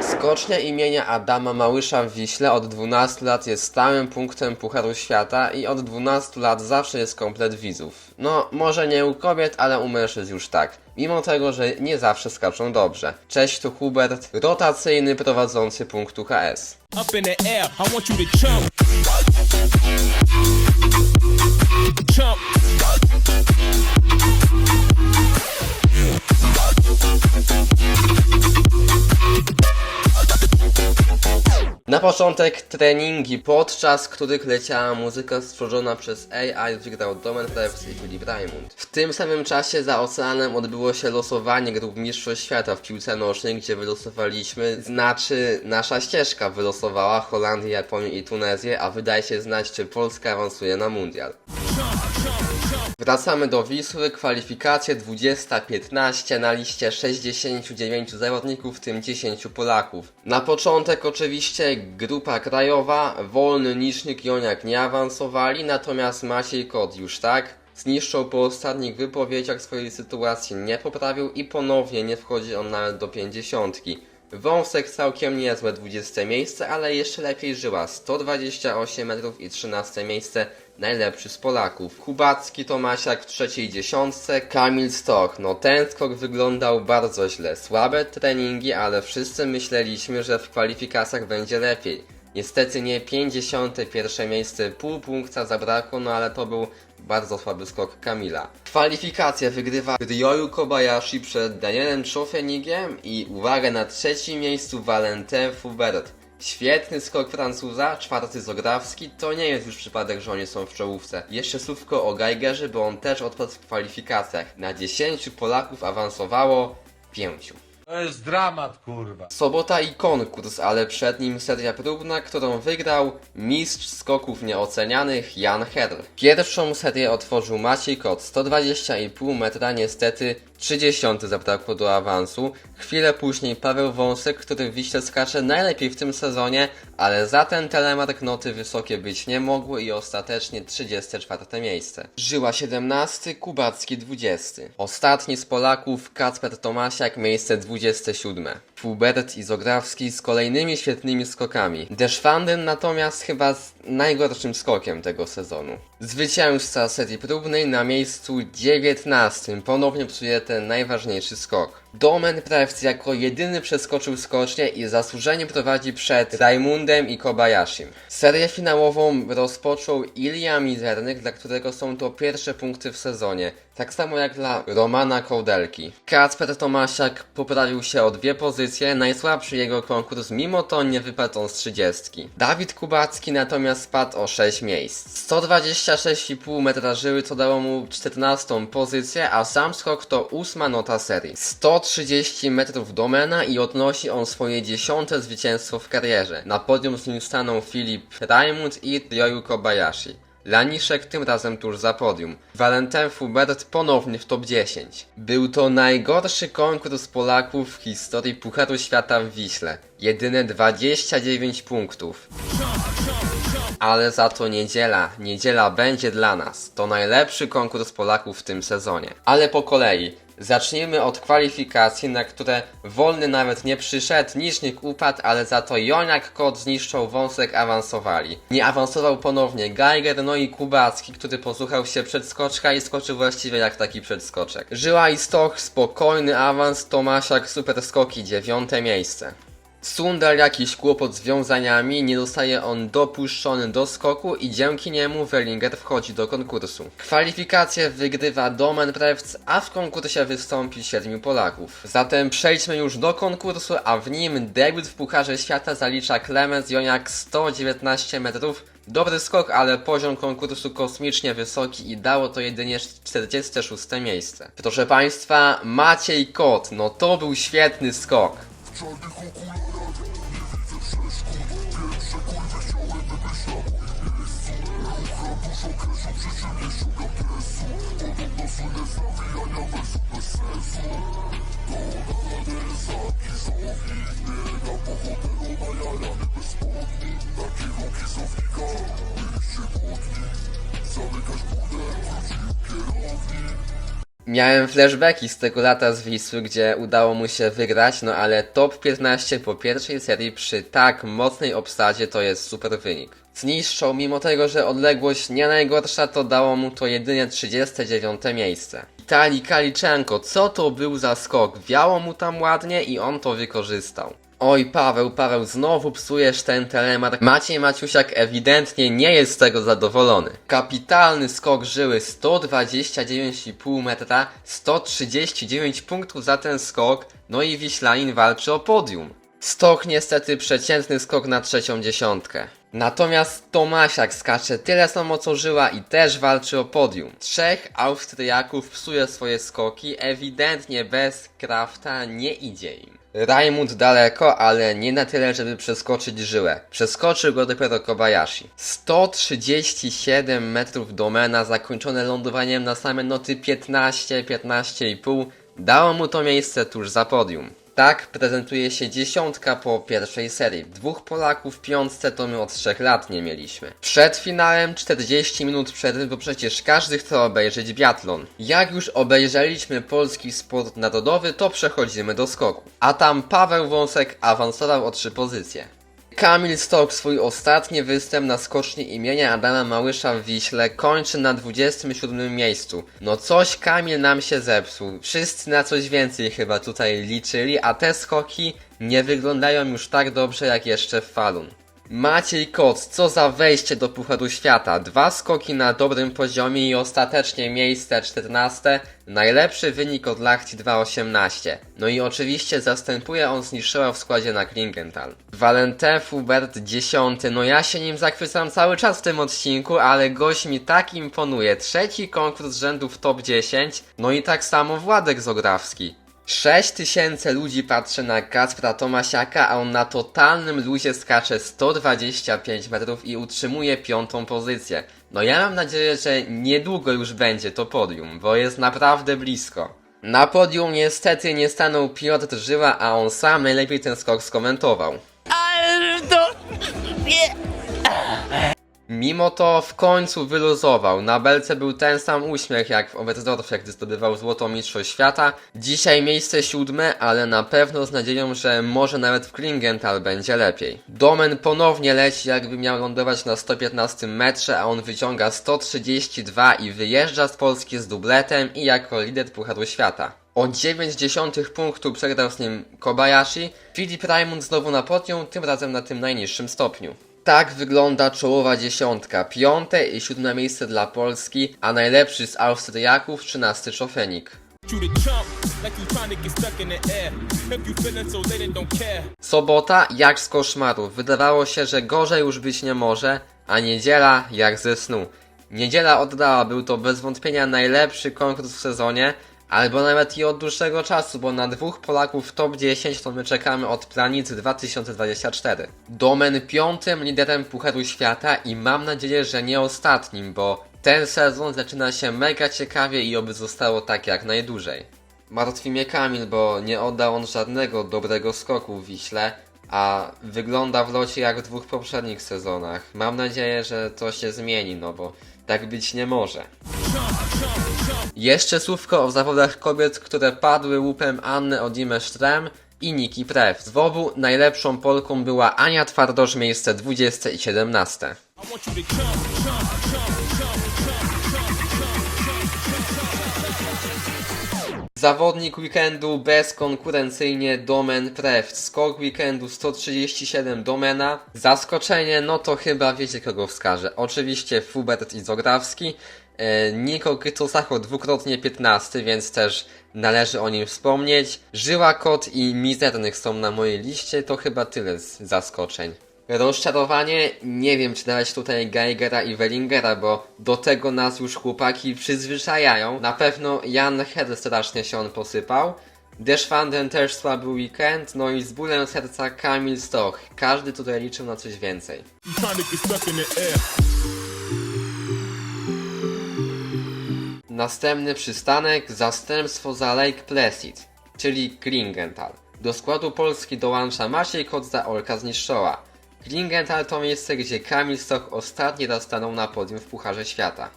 Skocznia imienia Adama Małysza w Wiśle od 12 lat jest stałym punktem Pucharu Świata i od 12 lat zawsze jest komplet widzów. No, może nie u kobiet, ale u mężczyzn już tak. Mimo tego, że nie zawsze skaczą dobrze. Cześć, tu Hubert, rotacyjny prowadzący punktu to jump. Na początek treningi, podczas których leciała muzyka stworzona przez AI, wygrał Domen Plebs i Filip Raimund. W tym samym czasie za oceanem odbyło się losowanie grup Mistrzostw Świata w piłce nożnej, gdzie wylosowaliśmy, znaczy nasza ścieżka wylosowała Holandię, Japonię i Tunezję, a wydaje się znać, czy Polska awansuje na mundial. Wracamy do Wisły, kwalifikacje 20-15 na liście 69 zawodników, w tym 10 Polaków. Na początek oczywiście grupa krajowa, Wolny, Nisznik, Joniak nie awansowali, natomiast Maciej Kot już tak. Zniszczał po ostatnich wypowiedziach swojej sytuacji, nie poprawił i ponownie nie wchodzi on nawet do 50. Wąsek całkiem niezłe 20 miejsce, ale jeszcze lepiej żyła 128 metrów i 13 miejsce najlepszy z Polaków. Kubacki Tomasiak w trzeciej dziesiątce, Kamil Stoch. No ten skok wyglądał bardzo źle. Słabe treningi, ale wszyscy myśleliśmy, że w kwalifikacjach będzie lepiej. Niestety nie 51 miejsce, pół punkta zabrakło, no ale to był bardzo słaby skok Kamila. Kwalifikacje wygrywa Ryoyu Kobayashi przed Danielem Chofenigiem i uwaga na trzecim miejscu Valentin Fubert. Świetny skok Francuza, czwarty Zograwski, to nie jest już przypadek, że oni są w czołówce. Jeszcze słówko o Geigerze, bo on też odpadł w kwalifikacjach. Na 10 Polaków awansowało 5. To jest dramat, kurwa. Sobota i konkurs, ale przed nim seria próbna, którą wygrał mistrz skoków nieocenianych Jan Herl. Pierwszą serię otworzył Maciej Kot, 120,5 metra, niestety 30 zabrakło do awansu. Chwilę później Paweł Wąsek, który w Wiśle skacze najlepiej w tym sezonie, ale za ten telemark noty wysokie być nie mogły i ostatecznie 34 miejsce. Żyła 17, Kubacki 20. Ostatni z Polaków Kacper Tomasiak miejsce 27. Fubert i Zograwski z kolejnymi świetnymi skokami. Deszwanden natomiast chyba z najgorszym skokiem tego sezonu. Zwycięzca serii próbnej na miejscu 19 ponownie psuje ten najważniejszy skok. Domen Prewc jako jedyny przeskoczył skocznie i zasłużenie prowadzi przed Raimundem i Kobayashim. Serię finałową rozpoczął Ilia Mizernych, dla którego są to pierwsze punkty w sezonie. Tak samo jak dla Romana Kołdelki. Kacper Tomasiak poprawił się o dwie pozycje, najsłabszy jego konkurs, mimo to nie wypadł on z 30. Dawid Kubacki natomiast spadł o 6 miejsc. 126,5 metra żyły, co dało mu 14 pozycję, a sam skok to ósma nota serii. 130 metrów domena i odnosi on swoje dziesiąte zwycięstwo w karierze. Na podium z nim staną Filip Raimund i Ryoyu Kobayashi. Laniszek tym razem tuż za podium. Valentin Fubert ponownie w top 10. Był to najgorszy konkurs Polaków w historii Pucharu Świata w Wiśle. Jedyne 29 punktów. Ale za to niedziela, niedziela będzie dla nas. To najlepszy konkurs Polaków w tym sezonie. Ale po kolei. Zacznijmy od kwalifikacji, na które wolny nawet nie przyszedł, niżnik upadł, ale za to Joniak, Kot zniszczał wąsek, awansowali. Nie awansował ponownie Geiger, no i Kubacki, który posłuchał się przedskoczka i skoczył właściwie jak taki przedskoczek. Żyła i Stoch, spokojny awans, Tomasiak, super skoki, dziewiąte miejsce. Sundar jakiś kłopot z wiązaniami, nie zostaje on dopuszczony do skoku i dzięki niemu Wellinger wchodzi do konkursu. Kwalifikacje wygrywa Domen Prewc, a w konkursie wystąpi siedmiu Polaków. Zatem przejdźmy już do konkursu, a w nim debiut w Pucharze Świata zalicza Klemens Joniak 119 metrów. Dobry skok, ale poziom konkursu kosmicznie wysoki i dało to jedynie 46 miejsce. Proszę Państwa, Maciej Kot, no to był świetny skok. Miałem flashbacki z tego lata z Wisły, gdzie udało mu się wygrać, no ale top 15 po pierwszej serii przy tak mocnej obsadzie to jest super wynik. Zniszczą, mimo tego, że odległość nie najgorsza, to dało mu to jedynie 39 miejsce. Witali Kaliczenko, co to był za skok? Wiało mu tam ładnie i on to wykorzystał. Oj Paweł, Paweł, znowu psujesz ten telemark. Maciej Maciusiak ewidentnie nie jest z tego zadowolony. Kapitalny skok żyły 129,5 metra, 139 punktów za ten skok, no i Wiślanin walczy o podium. Stok niestety przeciętny skok na trzecią dziesiątkę. Natomiast Tomasiak skacze tyle samo co żyła i też walczy o podium. Trzech Austriaków psuje swoje skoki, ewidentnie bez Krafta nie idzie im. Rajmund daleko, ale nie na tyle, żeby przeskoczyć żyłę. Przeskoczył go dopiero Kobayashi. 137 metrów domena, zakończone lądowaniem na same noty 15, 15,5 dało mu to miejsce tuż za podium. Tak prezentuje się dziesiątka po pierwszej serii. Dwóch Polaków w piątce to my od trzech lat nie mieliśmy. Przed finałem 40 minut przerwy, bo przecież każdy chce obejrzeć biatlon. Jak już obejrzeliśmy polski sport narodowy, to przechodzimy do skoku. A tam Paweł Wąsek awansował o trzy pozycje. Kamil Stok swój ostatni występ na skoczni imienia Adama Małysza w Wiśle kończy na 27 miejscu. No coś Kamil nam się zepsuł. Wszyscy na coś więcej chyba tutaj liczyli, a te skoki nie wyglądają już tak dobrze jak jeszcze w Falun. Maciej Koc, co za wejście do Pucharu Świata. Dwa skoki na dobrym poziomie i ostatecznie miejsce 14. Najlepszy wynik od Lachti 2.18. No i oczywiście zastępuje on Zniszczyła w składzie na Klingenthal. Valentin Fubert 10. No ja się nim zachwycam cały czas w tym odcinku, ale gość mi tak imponuje. Trzeci konkurs rzędu w top 10. No i tak samo Władek Zograwski. 6 tysięcy ludzi patrzy na Kacpra Tomasiaka, a on na totalnym luzie skacze 125 metrów i utrzymuje piątą pozycję. No ja mam nadzieję, że niedługo już będzie to podium, bo jest naprawdę blisko. Na podium niestety nie stanął Piotr Żyła, a on sam najlepiej ten skok skomentował. Ale to... Nie. Mimo to w końcu wyluzował. Na belce był ten sam uśmiech jak w Oberstdorfie, gdy zdobywał złoto mistrzostw świata. Dzisiaj miejsce siódme, ale na pewno z nadzieją, że może nawet w Klingenthal będzie lepiej. Domen ponownie leci jakby miał lądować na 115 metrze, a on wyciąga 132 i wyjeżdża z Polski z dubletem i jako lider Pucharu Świata. O 9 punktu przegrał z nim Kobayashi. Filip Raimund znowu na podium, tym razem na tym najniższym stopniu. Tak wygląda czołowa dziesiątka. Piąte i siódme miejsce dla Polski, a najlepszy z Austriaków 13 Szofenik. Sobota jak z koszmaru. Wydawało się, że gorzej już być nie może, a niedziela jak ze snu. Niedziela oddała, był to bez wątpienia najlepszy konkurs w sezonie, albo nawet i od dłuższego czasu, bo na dwóch Polaków w top 10 to my czekamy od planicy 2024. Domen piątym liderem Pucharu Świata i mam nadzieję, że nie ostatnim, bo ten sezon zaczyna się mega ciekawie i oby zostało tak jak najdłużej. Martwi mnie Kamil, bo nie oddał on żadnego dobrego skoku w Wiśle, a wygląda w locie jak w dwóch poprzednich sezonach. Mam nadzieję, że to się zmieni, no bo tak być nie może. Jeszcze słówko o zawodach kobiet, które padły łupem Anny Odime Sztrem i Niki Prew. Z WOBU najlepszą Polką była Ania Twardosz, miejsce 20 i 17. Zawodnik weekendu bezkonkurencyjnie Domen Prew. Skok weekendu 137 Domena. Zaskoczenie, no to chyba wiecie kogo wskażę. Oczywiście Fubert i Zograwski. E, Niko Kytosacho dwukrotnie 15, więc też należy o nim wspomnieć. Żyła Kot i Mizernych są na mojej liście, to chyba tyle z zaskoczeń. Rozczarowanie, nie wiem czy dawać tutaj Geigera i Wellingera, bo do tego nas już chłopaki przyzwyczajają. Na pewno Jan Hed strasznie się on posypał. Deschwanden też słaby weekend, no i z bólem serca Kamil Stoch. Każdy tutaj liczył na coś więcej. Następny przystanek zastępstwo za Lake Placid, czyli Klingenthal. Do składu Polski dołącza Maciej Kodza Olka z Niszczoła. Klingenthal to miejsce, gdzie Kamil Stoch ostatni raz stanął na podium w Pucharze Świata.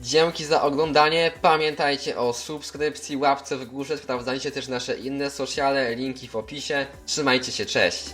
Dzięki za oglądanie. Pamiętajcie o subskrypcji, łapce w górze. Sprawdzajcie też nasze inne sociale, linki w opisie. Trzymajcie się, cześć.